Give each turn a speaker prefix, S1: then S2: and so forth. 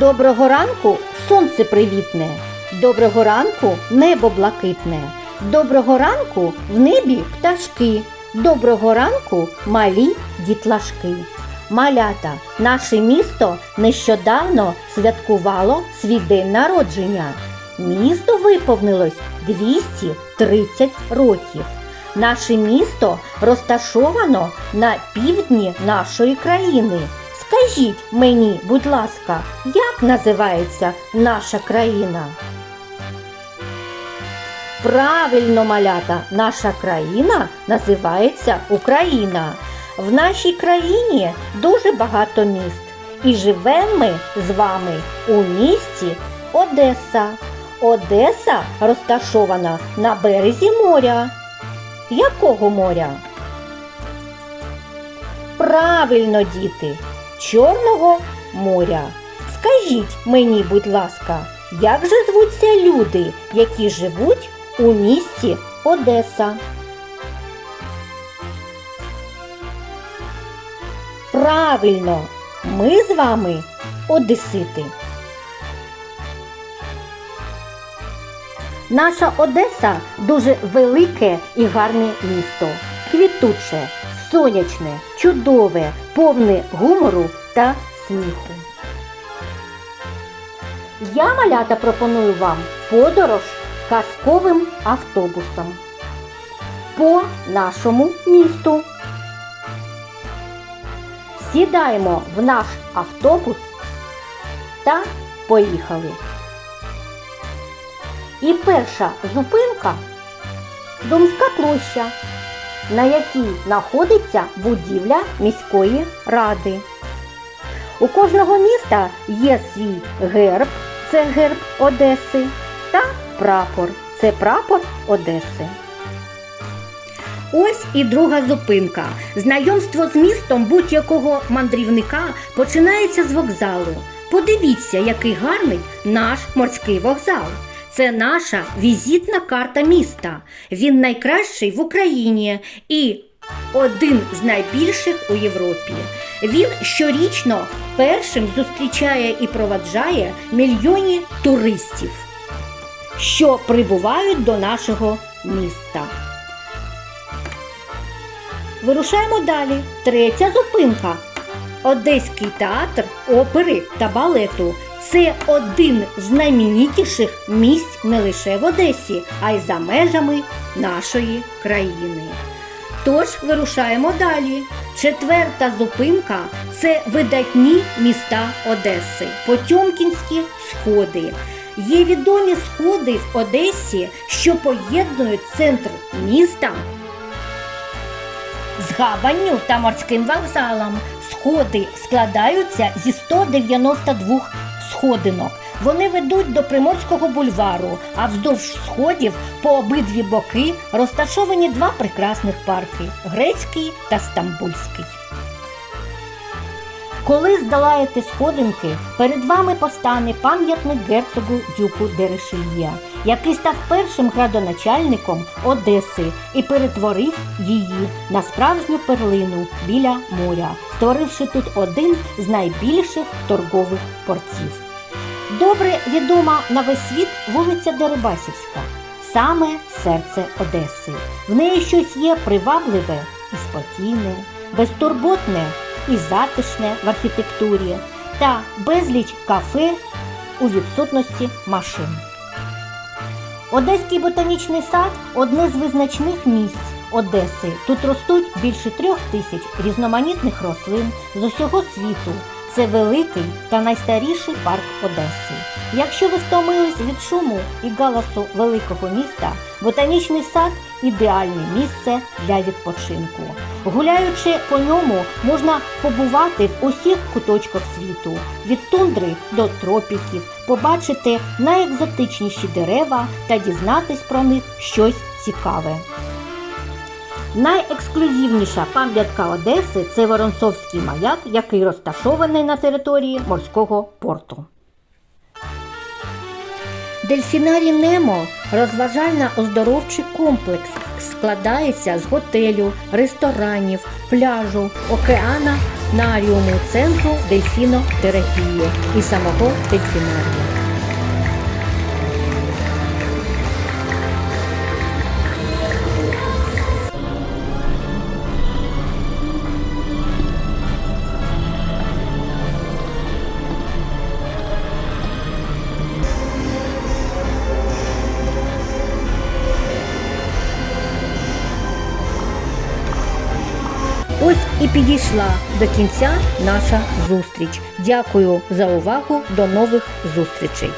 S1: Доброго ранку сонце привітне, доброго ранку небо блакитне, доброго ранку в небі пташки, доброго ранку малі дітлашки. Малята, наше місто нещодавно святкувало свій день народження. Місту виповнилось 230 років. Наше місто розташовано на півдні нашої країни. Скажіть мені, будь ласка, як називається наша країна? Правильно, малята, наша країна називається Україна. В нашій країні дуже багато міст. І живемо ми з вами у місті Одеса. Одеса розташована на березі моря. Якого моря? Правильно, діти, Чорного моря. Скажіть мені, будь ласка, як же звуться люди, які живуть у місті Одеса? Правильно, ми з вами одесити. Наша Одеса дуже велике і гарне місто. Квітуче, сонячне, чудове, повне гумору та сміху. Я, малята, пропоную вам подорож казковим автобусом по нашому місту. Сідаємо в наш автобус та поїхали. І перша зупинка Домська площа, на якій знаходиться будівля міської ради. У кожного міста є свій герб, це герб Одеси, та прапор, це прапор Одеси. Ось і друга зупинка. Знайомство з містом будь-якого мандрівника починається з вокзалу. Подивіться, який гарний наш морський вокзал. Це наша візитна карта міста. Він найкращий в Україні і один з найбільших у Європі. Він щорічно першим зустрічає і проваджає мільйони туристів, що прибувають до нашого міста. Вирушаємо далі. Третя зупинка. Одеський театр опери та балету. Це один з найменітіших місць не лише в Одесі, а й за межами нашої країни. Тож вирушаємо далі. Четверта зупинка це видатні міста Одеси, Потьомкінські сходи. Є відомі сходи в Одесі, що поєднують центр міста з гаванню та морським вокзалом. Сходи складаються зі 192 сходинок. Вони ведуть до Приморського бульвару, а вздовж сходів по обидві боки розташовані два прекрасних парки грецький та стамбульський. Коли здолаєте сходинки, перед вами постане пам'ятник герцогу Дюку Дерешельє, який став першим градоначальником Одеси і перетворив її на справжню перлину біля моря, створивши тут один з найбільших торгових портів. Добре відома на весь світ вулиця Дерибасівська, саме серце Одеси. В неї щось є привабливе і спокійне, безтурботне і затишне в архітектурі та безліч кафе у відсутності машин. Одеський ботанічний сад одне з визначних місць Одеси. Тут ростуть більше трьох тисяч різноманітних рослин з усього світу. Це великий та найстаріший парк Одеси. Якщо ви втомились від шуму і галасу великого міста, ботанічний сад ідеальне місце для відпочинку. Гуляючи по ньому, можна побувати в усіх куточках світу, від тундри до тропіків, побачити найекзотичніші дерева та дізнатись про них щось цікаве. Найексклюзивніша пам'ятка Одеси це Воронцовський маяк, який розташований на території морського порту. Дельфінарій Немо розважально-оздоровчий комплекс складається з готелю, ресторанів, пляжу, океана, наріуму центру дельфінотерапії і самого дельфінарія. Ось і підійшла до кінця наша зустріч. Дякую за увагу. До нових зустрічей.